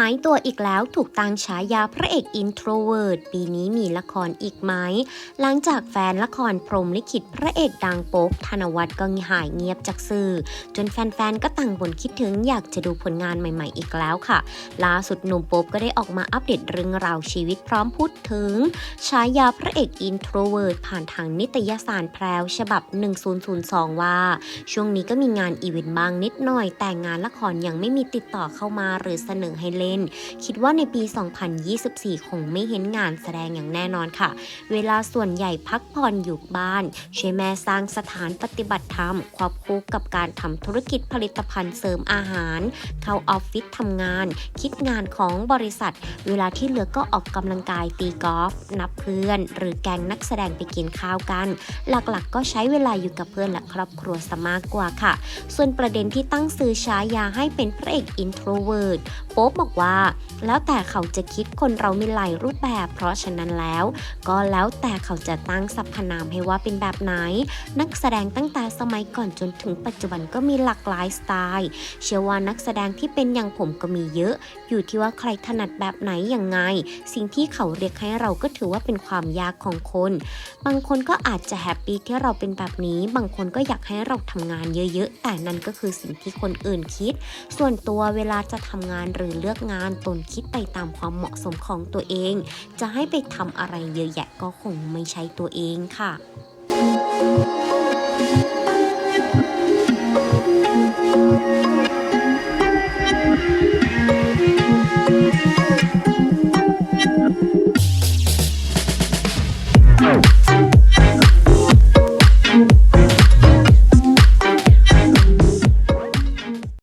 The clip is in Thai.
หายตัวอีกแล้วถูกตั้งฉายาพระเอกอินโทรเวิร์ดปีนี้มีละครอีกไหม หลังจากแฟนละครพรมลิขิตพระเอกดังโป๊บธนวัฒน์ก็หายเงียบจากสื่อ จนแฟนๆ ก็ต่างบ่นคิดถึงอยากจะดูผลงานใหม่ๆอีกแล้วค่ะ ล่าสุดหนุ่มโป๊บก็ได้ออกมาอัปเดตเรื่องราวชีวิตพร้อมพูดถึงฉายาพระเอกอินโทรเวิร์ดผ่านทางนิตยสารแพรวฉบับ 1002 ว่า ช่วงนี้ก็มีงานอีเวนต์บ้างนิดหน่อย แต่งานละครยังไม่มีติดต่อเข้ามาหรือเสนอให้เล่นคิดว่าในปี 2024 คงไม่เห็นงานแสดงอย่างแน่นอนค่ะ เวลาส่วนใหญ่พักผ่อนอยู่บ้าน ช่วยแม่สร้างสถานปฏิบัติธรรมควบคู่กับการทำธุรกิจผลิตภัณฑ์เสริมอาหาร เข้าออฟฟิศทำงาน คิดงานของบริษัท เวลาที่เหลือก็ออกกำลังกายตีกอล์ฟนับเพื่อน หรือแกงนักแสดงไปกินข้าวกัน หลักๆ ก็ใช้เวลาอยู่กับเพื่อนและครอบครัวซะมากกว่าค่ะ ส่วนประเด็นที่ตั้งซื้อฉายาให้เป็นพระเอกอินโทรเวิร์ดโป๊ปบอกว่า แล้วแต่เขาจะคิดคนเรามีหลายรูปแบบ เพราะฉะนั้นแล้ว ก็แล้วแต่เขาจะตั้งสรรพนามให้ว่าเป็นแบบไหน นักแสดงตั้งแต่สมัยก่อนจนถึงปัจจุบันก็มีหลากหลายสไตล์เชื่อว่านักแสดงที่เป็นอย่างผมก็มีเยอะ อยู่ที่ว่าใครถนัดแบบไหนอยังไง สิ่งที่เขาเรียกให้เราก็ถือว่าเป็นความยากของคน บางคนก็อาจจะแฮปปี้ที่เราเป็นแบบนี้ บางคนก็อยากให้เราทำงานเยอะๆ แต่นั่นก็คือสิ่งที่คนอื่นคิด ส่วนตัวเวลาจะทำงานหรือเลือกกงานตนคิดไปตามความเหมาะสมของตัวเอง จะให้ไปทำอะไรเยอะแยะก็คงไม่ใช่ตัวเองค่ะ thank you